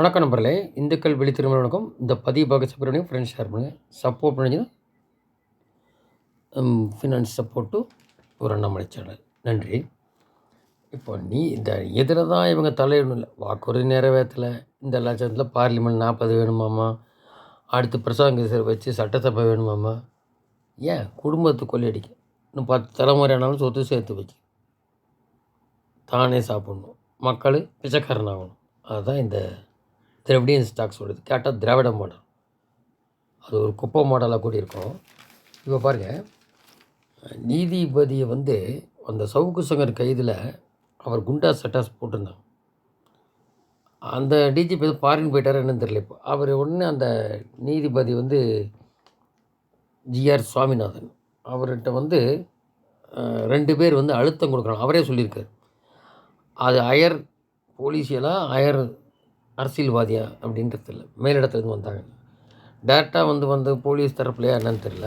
வணக்கம் நண்பர்களே இந்துக்கள் வெளி திருமணம் வணக்கம். இந்த பதிவு பார்க்க சப்போர்ட் ஃப்ரெண்ட்ஸ் ஷேர் பண்ணுங்கள் சப்போர்ட் பண்ணிங்கன்னா ஃபினான்ஸ் சப்போர்ட் டு ஒரு அண்ணாமலை சேனல் நன்றி. இப்போ நீ இந்த எதிர தான் இவங்க தலையிடணும் இல்லை. வாக்குறுதி நிறைவேற்றலை. இந்த லட்சத்தில் பார்லிமெண்ட் நாற்பது வேணுமாமா அடுத்து பிரசாங்க வச்சு சட்டசபை வேணுமாமா ஏன்? குடும்பத்தை கொள்ளையடிக்க. இன்னும் பத்து தலைமுறை ஆனாலும் சொத்து சேர்த்து வைக்க. தானே சாப்பிட்ணும். மக்கள் பிச்சைக்காரன் ஆகணும். அதுதான் இந்த திராவிடியன் ஸ்டாக்ஸ் ஓடுது. கேட்டால் திராவிட மாடல் அது ஒரு குப்பை மாடலாக கூட இருக்கும் இப்போ பாருங்கள் நீதிபதியை வந்து அந்த சவுக்கு சங்கர் கைதில் அவர் குண்டா சட்டாஸ் போட்டிருந்தாங்க. அந்த டிஜிபி வந்து ஃபாரின் போயிட்டார் என்னன்னு தெரியல இப்போ. அவர் உடனே அந்த நீதிபதி வந்து ஜிஆர் சுவாமிநாதன். அவர்கிட்ட வந்து ரெண்டு பேர் வந்து அழுத்தம் கொடுக்குறாங்க. அவரே சொல்லியிருக்கார். அது அயர் போலீசியலா அயர் அரசியல்வாதியா அப்படின்றது இல்லை மேலிடத்துலேருந்து வந்தாங்க. டேரெக்டாக வந்து வந்து போலீஸ் தரப்புலையா என்னன்னு தெரில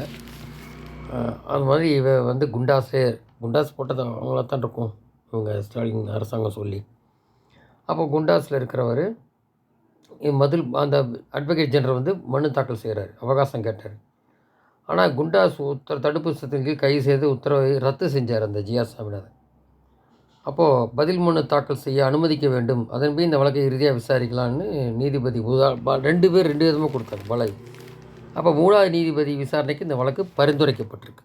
அது மாதிரி இவ வந்து குண்டாஸே குண்டாஸ் போட்டது அவங்களா தான் இருக்கும். இவங்க ஸ்டாலின் அரசாங்கம் சொல்லி. அப்போ குண்டாஸில் இருக்கிறவர் மதில் அந்த அட்வொகேட் ஜெனரல் வந்து மனு தாக்கல் செய்கிறார் அவகாசம் கேட்டார். ஆனால் குண்டாஸ் உத்தர தடுப்பு சட்டத்தின் கீழ் கைது செய்து உத்தரவை ரத்து செஞ்சார் அந்த ஜியா சாமிநாதன். அப்போது பதில் மனு தாக்கல் செய்ய அனுமதிக்க வேண்டும். அதன்படி இந்த வழக்கை இறுதியாக விசாரிக்கலாம்னு நீதிபதி உதா ரெண்டு பேர் ரெண்டு விதமாக கொடுத்தாங்க வழக்கு அப்போ மூணாவது நீதிபதி விசாரணைக்கு இந்த வழக்கு பரிந்துரைக்கப்பட்டிருக்கு.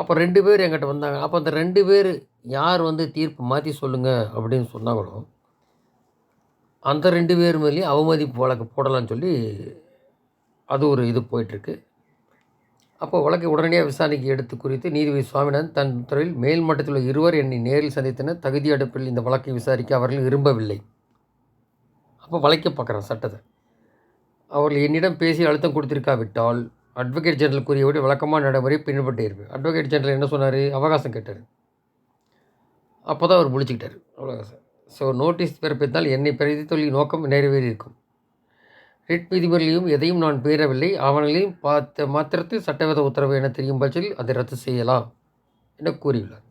அப்போ ரெண்டு பேர் எங்கிட்ட வந்தாங்க. அப்போ அந்த ரெண்டு பேர் யார் வந்து தீர்ப்பு மாற்றி சொல்லுங்கள் அப்படின்னு சொன்னாங்களோ அந்த ரெண்டு பேர் மேலேயும் அவமதிப்பு வழக்கு போடலாம்னு சொல்லி அது ஒரு இது போயிட்டுருக்கு. அப்போ வழக்கை உடனடியாக விசாரணைக்கு எடுத்து குறித்து நீதிபதி சுவாமிநாதன் தன் உத்தரவில் மேல் மட்டத்தில் உள்ள இருவர் என்னை நேரில் சந்தித்தனர். தகுதி அடுப்பில் இந்த வழக்கை விசாரிக்க அவர்கள் விரும்பவில்லை. அப்போ வழக்கை பார்க்குறேன் சட்டத்தை. அவர்கள் என்னிடம் பேசி அழுத்தம் கொடுத்திருக்காவிட்டால் அட்வொகேட் ஜெனரல் கூறியபடி வழக்கமான நடைமுறை பின்பற்றி இருப்பேன் அட்வொகேட் ஜெனரல் என்ன சொன்னார்? அவகாசம் கேட்டார். அப்போ தான் அவர் முழிச்சிக்கிட்டார். அவ்வளோ சார். ஸோ நோட்டீஸ் பிறப்பித்தால் என்னை பிரதித்தொழில் நோக்கம் நிறைவேறி இருக்கும் ரிட் விதிமுறைகளையும் எதையும் நான் பேரவில்லை ஆவணங்களையும் பார்த்த மாத்திரத்தில் சட்டவிரோத உத்தரவு என தெரியும் பட்சத்தில் அதை ரத்து செய்யலாம் என கூறியுள்ளார்.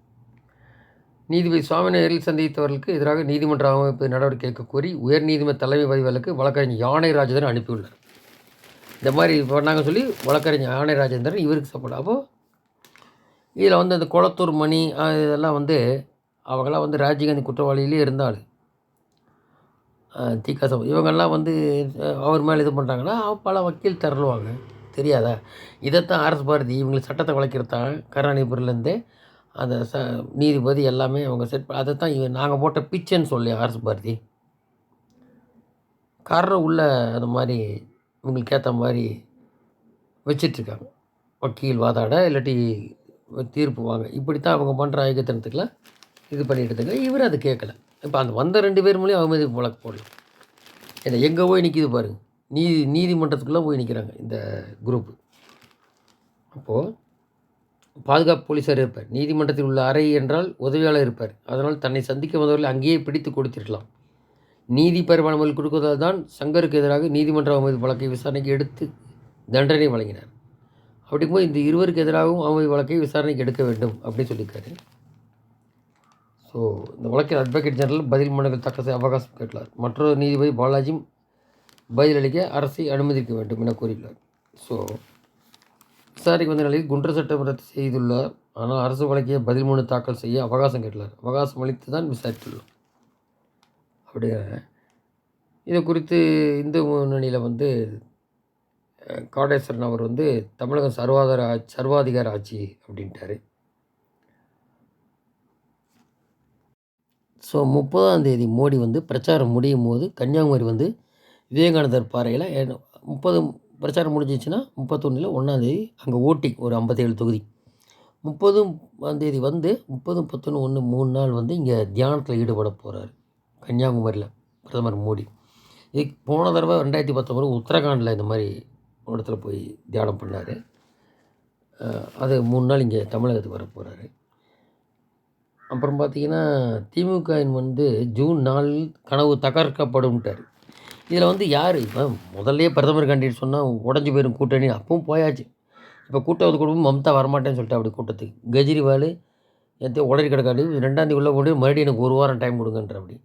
நீதிபதி சுவாமி நேரில் சந்தித்தவர்களுக்கு எதிராக நீதிமன்ற அமைப்பு நடவடிக்கை எடுக்க கோரி உயர்நீதிமன்ற தலைமை பதிவாளருக்கு வழக்கறிஞர் யானை ராஜேந்திரன் அனுப்பியுள்ளார். இந்த மாதிரி பண்ணாங்க சொல்லி வழக்கறிஞர் யானை ராஜேந்திரன் இவருக்கு சப்போர்ட் அப்போது இதில் வந்து அந்த குளத்தூர் மணி இதெல்லாம் வந்து அவங்களாம் வந்து ராஜீவ்காந்தி குற்றவாளியிலே இருந்தாள் தீக்கா சபை இவங்கெல்லாம் வந்து அவர் மேலே இது பண்ணுறாங்கன்னா பல வக்கீல் தரலுவாங்க தெரியாதா? இதைத்தான் அரசு பாரதி இவங்களுக்கு சட்டத்தை வளைக்கிறதான் கருணாநிதிபுரிலேருந்தே அந்த ச நீதிபதி எல்லாமே அவங்க செட் அதை தான் இவன் நாங்கள் போட்ட பிச்சைன்னு சொல்லி அரசு பாரதி. காரணம் உள்ள அந்த மாதிரி இவங்களுக்கு ஏற்ற மாதிரி வச்சிட்ருக்காங்க. வக்கீல் வாதாட இல்லாட்டி தீர்ப்பு வாங்க. இப்படி தான் அவங்க பண்ணுற ஐக்கியத்தனத்துக்குலாம் இது பண்ணிட்டு இருக்காங்க. இவர் அது கேட்கல. இப்போ அந்த வந்த ரெண்டு பேர் மூலியம் அவமதி வழக்கு போடலாம். ஏன்னா எங்கே போய் நிற்கிது பாருங்க நீதி நீதிமன்றத்துக்குள்ளே போய் நிற்கிறாங்க இந்த குரூப்பு. அப்போது பாதுகாப்பு போலீஸார் இருப்பார். நீதிமன்றத்தில் உள்ள அறை என்றால் உதவியாளர் இருப்பார். அதனால் தன்னை சந்திக்க வந்தவர்கள் அங்கேயே பிடித்து கொடுத்திருக்கலாம் நீதி பரிமாணங்கள் கொடுக்குவதால் தான் சங்கருக்கு எதிராக நீதிமன்ற அவமதி வழக்கை விசாரணைக்கு எடுத்து தண்டனை வழங்கினார். அப்படிங்கும்போது இந்த இருவருக்கு எதிராகவும் அவமதி வழக்கை விசாரணைக்கு எடுக்க வேண்டும் அப்படின்னு சொல்லியிருக்காரு. ஸோ இந்த வழக்கில் அட்வொகேட் ஜெனரல் பதில் மனுக்கள் தாக்கல் செய்ய அவகாசம் கேட்டார் மற்றொரு நீதிபதி பாலாஜியும் பதிலளிக்க அரசை அனுமதிக்க வேண்டும் என கூறியுள்ளார். ஸோ விசாரிக்க வந்த நிலையில் குண்டர் சட்டம் ரத்து செய்துள்ளார். ஆனால் அரசு வழக்கிய பதில் மனு தாக்கல் செய்ய அவகாசம் கேட்டுள்ளார் அவகாசம் அளித்து தான் விசாரித்துள்ளார் அப்படிங்கிற இது குறித்து இந்து முன்னணியில் வந்து காடேஸ்வரன் அவர் வந்து தமிழகம் சர்வாதார ஆட்சி சர்வாதிகார ஆட்சி அப்படின்ட்டார். ஸோ முப்பதாம் தேதி மோடி வந்து பிரச்சாரம் முடியும் போது கன்னியாகுமரி வந்து விவேகானந்தர் பாறையில் முப்பது பிரச்சாரம் முடிஞ்சிச்சுன்னா முப்பத்தொன்னில் ஒன்றாந்தேதி அங்கே ஓட்டி ஒரு ஐம்பத்தேழு தொகுதி. முப்பதும் தேதி வந்து முப்பது முப்பத்தொன்று ஒன்று மூணு நாள் வந்து இங்கே தியானத்தில் ஈடுபட போகிறார் கன்னியாகுமரியில் பிரதமர் மோடி. இது போன தடவை ரெண்டாயிரத்தி பத்தொம்பது உத்தரகாண்டில் இந்த மாதிரி இடத்துல போய் தியானம் பண்ணார். அது மூணு நாள் இங்கே தமிழகத்துக்கு வர போகிறாரு அப்புறம் பார்த்தீங்கன்னா திமுகவின் வந்து ஜூன் நாலில் கனவு தகர்க்கப்படும்ட்டார். இதில் வந்து யார்? இப்போ முதல்ல பிரதமர் கேண்டிடேட் சொன்னால் உடஞ்சி போயிடும் கூட்டணி. அப்பவும் போயாச்சு. இப்போ கூட்டம் குடும்பம் மம்தா வரமாட்டேன்னு சொல்லிட்டு அப்படி கூட்டத்துக்கு. கெஜ்ரிவால் எத்தையும் உடனே கிடக்காது ரெண்டாந்தேதி உள்ளே கொண்டு மறுபடியும் எனக்கு ஒரு வாரம் டைம் கொடுங்கன்ற அப்படி.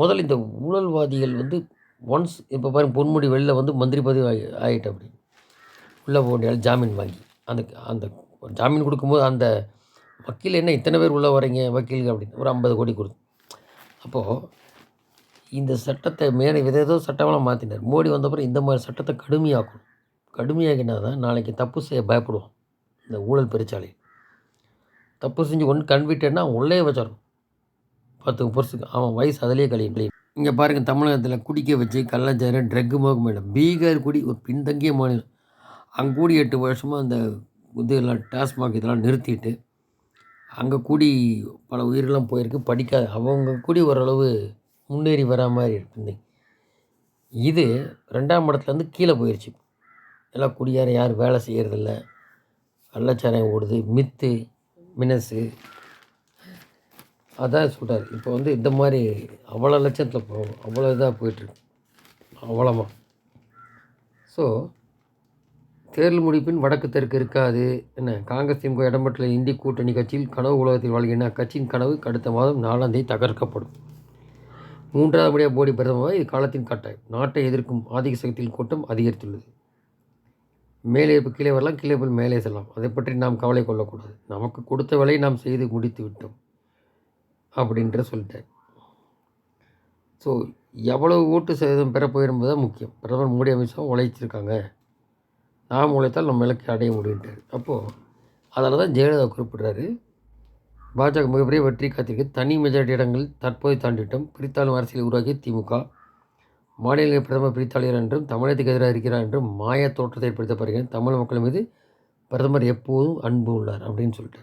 முதல்ல இந்த ஊழல்வாதிகள் வந்து ஒன்ஸ் இப்போ பாருங்க பொன்முடி வெளில வந்து மந்திரி பதவி ஆகி ஆகிட்டு அப்படி. உள்ளே போக வேண்டிய ஆள் ஜாமீன் வாங்கி. அந்த அந்த ஜாமீன் கொடுக்கும்போது அந்த வக்கீல் என்ன இத்தனை பேர் உள்ளே வரீங்க வக்கீலுக்கு அப்படின்னு ஒரு ஐம்பது கோடி கொடுத்து. அப்போது இந்த சட்டத்தை மேலே வித ஏதோ சட்டமெல்லாம் மாற்றினார் மோடி வந்தப்பறம் இந்த மாதிரி சட்டத்தை கடுமையாக்கணும். கடுமையாக்கினா தான் நாளைக்கு தப்பு செய்ய பயப்படுவோம் இந்த ஊழல் பெருச்சாலை தப்பு செஞ்சு ஒன்று கன்விட்டட்னா உள்ளே வச்சிடணும். பத்து வருஷத்துக்கு அவன் வயசு அதிலே கழியும் இங்கே பாருங்கள் தமிழகத்தில் குடிக்க வச்சு கள்ளச்சாரம் ட்ரக்கு மோகம் மேடம் பீகார் குடி ஒரு பின்தங்கிய மாநிலம். அங்கூடி எட்டு வருஷமாக அந்த இதெல்லாம் டாஸ்மாக் இதெல்லாம் நிறுத்திட்டு அங்கே கூடி பல உயிரெல்லாம் போயிருக்கு. படிக்காத அவங்க கூடி ஓரளவு முன்னேறி வரா மாதிரி இருக்குது. இது ரெண்டாம் இடத்துலேருந்து கீழே போயிடுச்சு எல்லாம் குடியார யாரும் வேலை செய்கிறதில்ல கள்ளச்சாராயம் ஓடுது மித்து மினசு. அதான் சொல்கிறார் இப்போ வந்து இந்த மாதிரி அவ்வளோ லட்சத்தில் போகணும் அவ்வளோ இதாக போயிட்டுருக்கு. அவ்வளோமா. ஸோ தேர்தல் முடிப்பின் வடக்கு தெற்கு இருக்காது. என்ன? காங்கிரஸ் திமுக இடம்பெற்றுள்ள இந்திய கூட்டணி கட்சியில் கனவு உலகத்தில் வாழ்கின்ற அக்கட்சியின் கனவு அடுத்த மாதம் நாலாம் தேதி தகர்க்கப்படும். மூன்றாவது முறையாக மோடி பிரதமர் இது காலத்தின் கட்டாயம். நாட்டை எதிர்க்கும் ஆதிக்க சக்தியின் கூட்டம் அதிகரித்துள்ளது. மேலே இப்போ கீழே வரலாம் கீழே போய் மேலே செல்லலாம். அதை பற்றி நாம் கவலை கொள்ளக்கூடாது. நமக்கு கொடுத்த வேலையை நாம் செய்து முடித்து விட்டோம் அப்படின்ற சொல்லிட்டேன் ஸோ எவ்வளவு ஓட்டு சதவீதம் பெற தான் முக்கியம். பிரதமர் மோடி அமித்ஷா உழைச்சிருக்காங்க. நாம் உழைத்தால் நம்ம இலக்கை அடைய முடியுன்ட்டார் அப்போது அதில் தான் ஜெயலலிதா குறிப்பிட்றாரு. பாஜக மிகப்பெரிய வெற்றி காத்திருக்கு. தனி மெஜாரிட்டி இடங்கள் தற்போது தாண்டிவிட்டோம். பிரித்தாளும் அரசியல் உருவாக்கி திமுக. மாநில பிரதமர் பிரித்தாளியர் என்றும் தமிழகத்துக்கு எதிராக இருக்கிறார் என்றும் மாய தோற்றத்தை ஏற்படுத்தப்படுகிறேன் தமிழ் மக்கள் மீது பிரதமர் எப்போதும் அன்பு உள்ளார் அப்படின்னு சொல்லிட்டு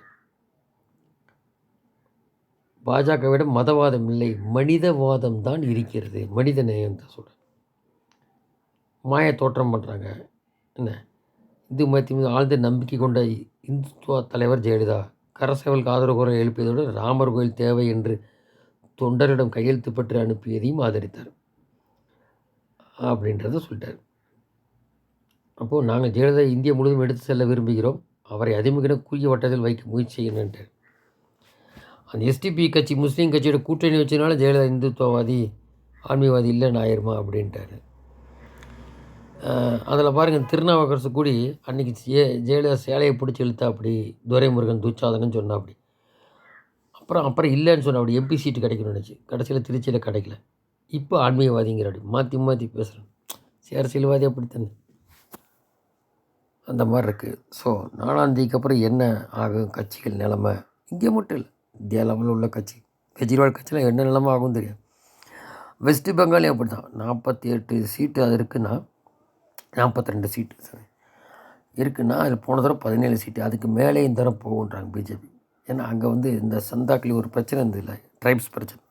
பாஜகவிடம் மதவாதம் இல்லை. மனிதவாதம் தான் இருக்கிறது. மனித நேயம் தான் சொல்கிறேன் மாய தோற்றம் பண்ணுறாங்க என்ன? இந்து மதத்தின் மீது ஆழ்ந்த நம்பிக்கை கொண்ட இந்துத்துவ தலைவர் ஜெயலலிதா கரசேவலுக்கு ஆதரவு குரல் எழுப்பியதோடு ராமர் கோயில் தேவை என்று தொண்டரிடம் கையெழுத்து பெற்று அனுப்பியதையும் ஆதரித்தார் அப்படின்றத சொல்லிட்டார். அப்போது நாங்கள் ஜெயலலிதா இந்தியா முழுவதும் எடுத்து செல்ல விரும்புகிறோம். அவரை அதிமுக குறுகிய வட்டத்தில் வைக்க முயற்சி செய்யணுன்றார் அந்த எஸ்டிபி கட்சி முஸ்லீம் கட்சியோட கூட்டணி வச்சதுனால ஜெயலலிதா இந்துத்துவவாதி ஆன்மீகவாதி இல்லைன்னு ஆயிருமா அப்படின்ட்டாரு. அதில் பாருங்கள் திருநாவுக்கரசு கூடி அன்றைக்கி ஜெய ஜெயலலிதா சேலையை பிடிச்சி இழுத்தா அப்படி துரைமுருகன் துச்சாதனன்னு சொன்னா அப்படி. அப்புறம் அப்புறம் இல்லைன்னு சொன்ன அப்படி எம்பி சீட்டு கிடைக்கணும்னு நினச்சி. கடைசியில் திருச்சியில் கிடைக்கல. இப்போ ஆன்மீகவாதிங்கிற அப்படி. மாற்றி மாற்றி பேசுகிறேன் சேரசியல்வாதி அரசியல்வாதி அப்படித்தானே? அந்த மாதிரி இருக்குது ஸோ நாலாந்தேதிக்கு அப்புறம் என்ன ஆகும்? கட்சிகள் நிலமை? இங்கே மட்டும் இல்லை. இந்தியா லெவலில் உள்ள கட்சி. கெஜ்ரிவால் கட்சியில் என்ன நிலமை ஆகும் தெரியும் வெஸ்ட் பெங்காலே அப்படி தான் நாற்பத்தி எட்டு சீட்டு அது இருக்குன்னா நாற்பத்தி ரெண்டு சீட்டு சார். இருக்குன்னா அதில் போன தடவை பதினேழு சீட்டு அதுக்கு மேலே இந்த தடவை போகுன்றாங்க பிஜேபி ஏன்னா அங்கே வந்து இந்த சந்தாக்களி ஒரு பிரச்சனை இருந்தது இல்லை ட்ரைப்ஸ் பிரச்சனை.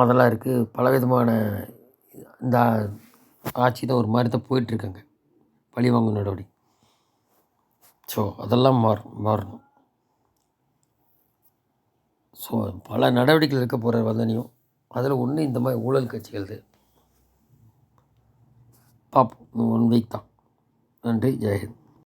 அதெல்லாம் இருக்குது பலவிதமான இந்த ஆட்சி தான் ஒரு மாதிரி தான் போயிட்டுருக்காங்க. பழி வாங்கும் நடவடி ஸோ அதெல்லாம் மாறும் மாறணும். ஸோ பல நடவடிக்கைகள் இருக்க போகிற வந்தனையும். அதில் ஒன்று இந்த மாதிரி ஊழல் கட்சிகள் பார்ப்போம். ஒன் வீக் தான் நன்றி. ஜெயஹிந்த்.